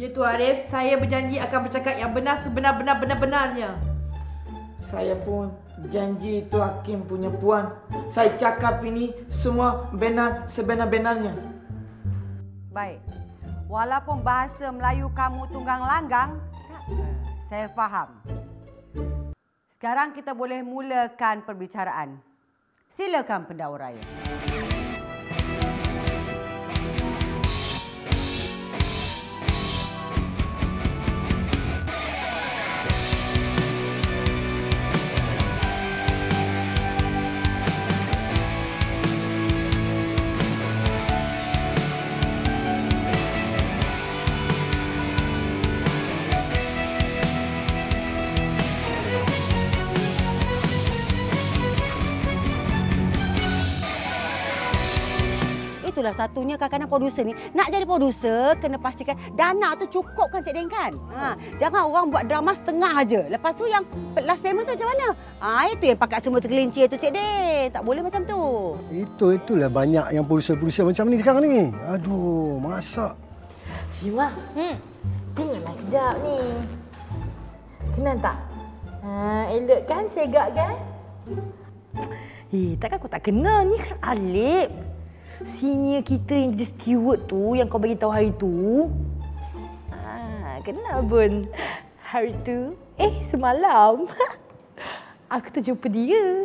Ya Tu Arif, saya berjanji akan bercakap yang benar sebenar-benar benar-benarnya. Saya pun janji itu Hakim punya puan. Saya cakap ini semua benar sebenar-benarnya. Baik. Walaupun bahasa Melayu kamu tunggang langgang, tak apa. Saya faham. Sekarang kita boleh mulakan perbicaraan. Silakan pendakwa raya. Itulah satunya kadang-kadang produser ni nak jadi produser kena pastikan dana tu cukup kan Cik Den kan. Ha, jangan orang buat drama setengah aja. Lepas tu yang last payment tu macam mana? Ha, itu yang pakat semua tergelincir tu Cik Den. Tak boleh macam tu. Itu itulah banyak yang produser-produser macam ni sekarang ni. Aduh, masak. Cima, hmm. tengoklah kejap ni. Kenal tak? Ha, elok kan, segak kan? Eh, takkan kau tak kenal ni kan Alip. Senior kita yang jadi steward tu yang kau bagi tahu hari tu. Ah, kenal pun. Hari tu, eh semalam aku tu jumpa dia.